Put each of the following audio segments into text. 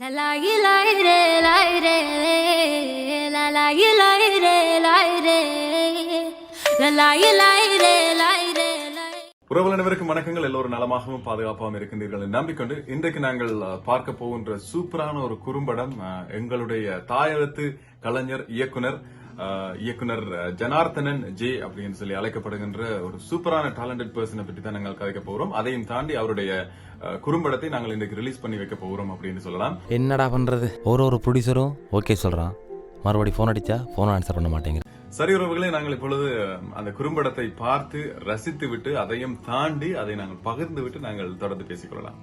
La la yi la yi re லாய் ரே re la la லாய் ரே yi re உறவுகள் அனைவருக்கும் வணக்கங்கள் எல்லோரும் நலமாகவும் பாதுகாப்பாகவும் இருக்கின்றீர்கள் நம்பிக்கொண்டு இன்றைக்கு நாங்கள் பார்க்க போகின்ற சூப்பரான ஒரு குறும்படம் எங்களுடைய தாயகத்து கலைஞர் இயக்குனர் இயக்குனர் ஜனார்த்தனன் ஜே அப்படின்னு சொல்லி அழைக்கப்படுகின்ற ஒரு சூப்பரான டேலண்டட் பர்சனை பற்றி தான் நாங்கள் கதைக்க போகிறோம். அதையும் தாண்டி அவருடைய குறும்படத்தை நாங்கள் இன்றைக்கு ரிலீஸ் பண்ணி வைக்க போகிறோம் அப்படின்னு சொல்லலாம். என்னடா பண்ணுறது ஒரு ஒரு ப்ரொடியூசரும் ஓகே சொல்கிறான் மறுபடி ஃபோன் அடித்தா ஃபோன் ஆன்சர் பண்ண மாட்டேங்குது. சரி உறவுகளே நாங்கள் இப்பொழுது அந்த குறும்படத்தை பார்த்து ரசித்து விட்டு அதையும் தாண்டி அதை நாங்கள் பகிர்ந்து விட்டு நாங்கள் தொடர்ந்து பேசிக்கொள்ளலாம்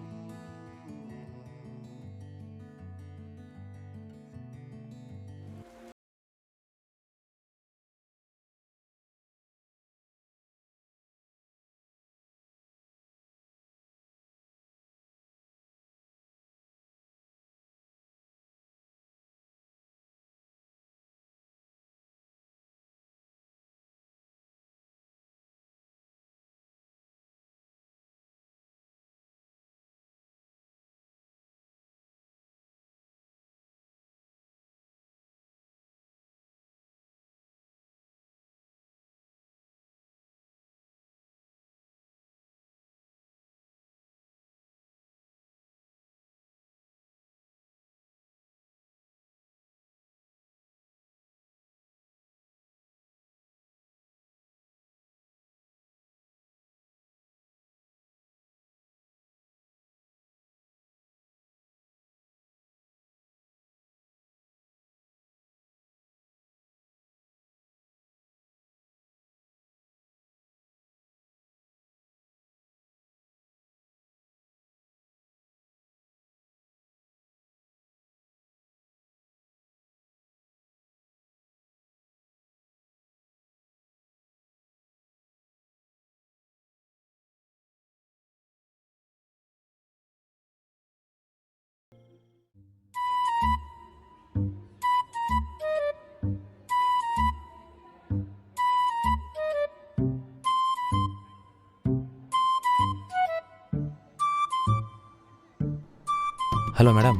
ஹலோ மேடம்.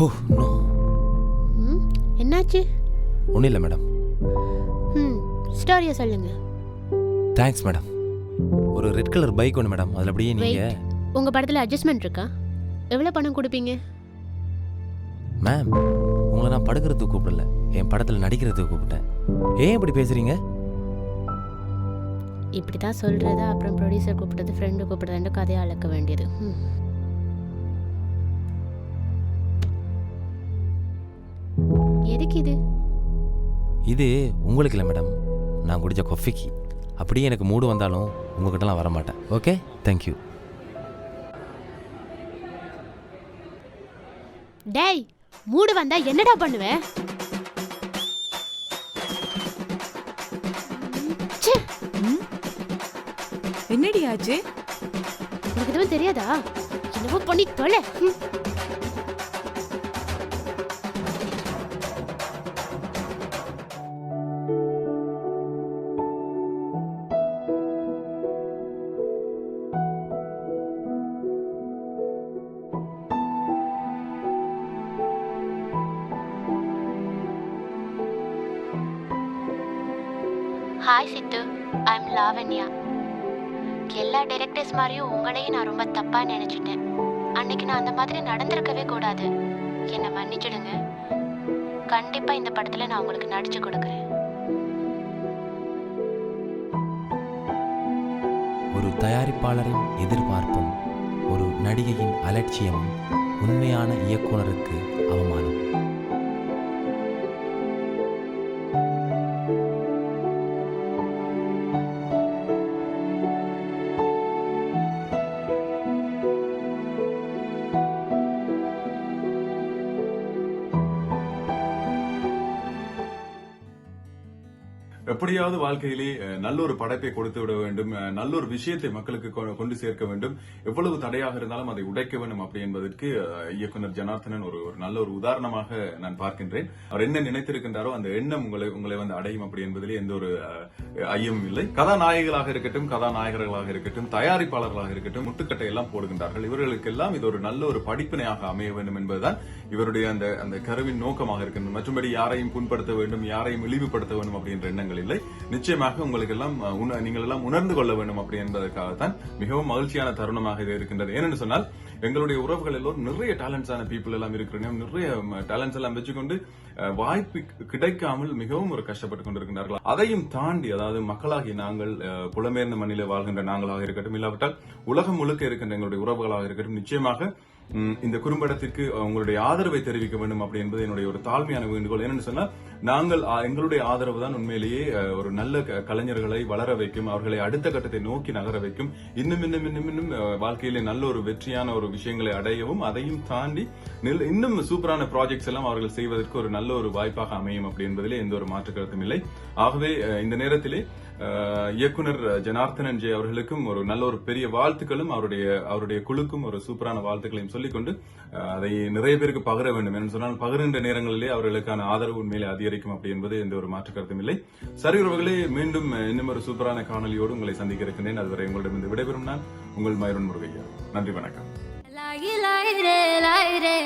Oh no. ம் என்னாச்சு? ஒன்றும் இல்லை மேடம். ம் ஸ்டோரியை சொல்லுங்க. Thanks madam. ஒரு ரெட் கலர் பைக் ஒன்று மேடம். அதில் அப்படியே நீங்கள் உங்க படத்துல அட்ஜஸ்ட்மெண்ட் இருக்கா? எவ்வளோ பணம் கொடுப்பீங்க? மேம் உங்களை நான் படுக்கிறதுக்கு கூப்பிடல. என் படத்தில் நடிக்கிறதுக்கு கூப்பிட்டேன். ஏன் இப்படி பேசுகிறீங்க இப்படி தான் சொல்றதா அப்புறம் ப்ரொடியூசர் கூப்பிட்டது ஃப்ரெண்டு கூப்பிட்டது கதையை அளக்க வேண்டியது. ம். எதுக்கு இது? இது உங்களுக்கு இல்லை மேடம் நான் குடித்த கொஃபிக்கு அப்படியே எனக்கு மூடு வந்தாலும் உங்ககிட்டலாம் வர மாட்டேன் ஓகே தேங்க்யூ டேய் மூடு வந்தா என்னடா பண்ணுவ? என்னடி ஆச்சு உனக்கு எதுவும் தெரியாதா? என்னவோ பண்ணி தொலை. ம். Hi Sidhu I am Lavanya எல்லா டைரக்டர்ஸ் மாதிரியும் உங்களையும் நான் ரொம்ப தப்பாக நினச்சிட்டேன். அன்னைக்கு நான் அந்த மாதிரி நடந்திருக்கவே கூடாது. என்னை மன்னிச்சிடுங்க. கண்டிப்பாக இந்த படத்தில் நான் உங்களுக்கு நடிச்சு கொடுக்குறேன். ஒரு தயாரிப்பாளரின் எதிர்பார்ப்பும் ஒரு நடிகையின் அலட்சியமும் உண்மையான இயக்குனருக்கு அவமானம். எப்படியாவது வாழ்க்கையிலே நல்ல ஒரு படைப்பை கொடுத்து விட வேண்டும் நல்ல ஒரு விஷயத்தை மக்களுக்கு கொ- கொண்டு சேர்க்க வேண்டும். எவ்வளவு தடையாக இருந்தாலும் அதை உடைக்க வேண்டும் அப்படி என்பதற்கு இயக்குனர் ஜனார்த்தனன் ஒரு ஒரு நல்ல ஒரு உதாரணமாக நான் பார்க்கின்றேன். அவர் என்ன நினைத்திருக்கின்றாரோ அந்த எண்ணம் உங்களை உங்களை வந்து அடையும் அப்படி என்பதிலே எந்த ஒரு ஐயமும் இல்லை. கதாநாயகிகளாக இருக்கட்டும் கதாநாயகர்களாக இருக்கட்டும் தயாரிப்பாளர்களாக இருக்கட்டும் முட்டுக்கட்டை எல்லாம் போடுகின்றார்கள். இவர்களுக்கெல்லாம் இது ஒரு நல்ல ஒரு படிப்பினையாக அமைய வேண்டும் என்பதுதான் இவருடைய அந்த அந்த கருவின் நோக்கமாக இருக்கின்றது. மற்றும்படி யாரையும் புண்படுத்த வேண்டும் யாரையும் இழிவுபடுத்த வேண்டும் அப்படின்ற எண்ணங்கள் இல்லை. நிச்சயமாக உங்களுக்கு எல்லாம் நீங்கள் எல்லாம் உணர்ந்து கொள்ள வேண்டும் அப்படி என்பதற்காகத்தான் மிகவும் மகிழ்ச்சியான தருணமாக இது இருக்கின்றது. ஏனென்று சொன்னால் எங்களுடைய உறவுகள் எல்லோரும் நிறைய டேலண்ட்ஸான பீப்புள் எல்லாம் இருக்கிறோம் நிறைய டேலண்ட்ஸ் எல்லாம் வச்சுக்கொண்டு வாய்ப்பு கிடைக்காமல் மிகவும் ஒரு கஷ்டப்பட்டு கொண்டிருக்கிறார்கள் அதையும் தாண்டி அதாவது மக்களாகி நாங்கள் புலமேர்ந்த மண்ணிலே வாழ்கின்ற நாங்களாக இருக்கட்டும் இல்லாவிட்டால் உலகம் முழுக்க இருக்கின்ற எங்களுடைய உறவுகளாக இருக்கட்டும் நிச்சயமாக இந்த குறும்படத்திற்கு உங்களுடைய ஆதரவை தெரிவிக்க வேண்டும் அப்படி என்பது என்னுடைய ஒரு தாழ்மையான வேண்டுகோள். என்னன்னு சொன்னா நாங்கள் எங்களுடைய ஆதரவு தான் உண்மையிலேயே ஒரு நல்ல கலைஞர்களை வளர வைக்கும் அவர்களை அடுத்த கட்டத்தை நோக்கி நகர வைக்கும். இன்னும் இன்னும் இன்னும் இன்னும் வாழ்க்கையிலே நல்ல ஒரு வெற்றியான ஒரு விஷயங்களை அடையவும் அதையும் தாண்டி இன்னும் சூப்பரான ப்ராஜெக்ட்ஸ் எல்லாம் அவர்கள் செய்வதற்கு ஒரு நல்ல ஒரு வாய்ப்பாக அமையும் அப்படி என்பதிலே எந்த ஒரு மாற்று கருத்தும் இல்லை. ஆகவே இந்த நேரத்திலே இயக்குனர் ஜனார்த்தனன் ஜெய் அவர்களுக்கும் ஒரு நல்ல ஒரு பெரிய வாழ்த்துக்களும் அவருடைய அவருடைய குழுக்கும் ஒரு சூப்பரான வாழ்த்துக்களையும் சொல்லிக்கொண்டு அதை நிறைய பேருக்கு பகிர வேண்டும். என்று சொன்னால் பகிர்கின்ற நேரங்களிலே அவர்களுக்கான ஆதரவு உண்மையிலே அதிகரிக்கும் அப்படி என்பது எந்த ஒரு மாற்று கருத்தும் இல்லை. சரி உறவுகளே மீண்டும் இன்னும் ஒரு சூப்பரான காணொலியோடு உங்களை சந்திக்க இருக்கின்றேன். அதுவரை உங்களிடமிருந்து விடைபெறும் நான் உங்கள் மயூரன் முருகையா. நன்றி வணக்கம். லாயி லாயி ரே லாயி ரே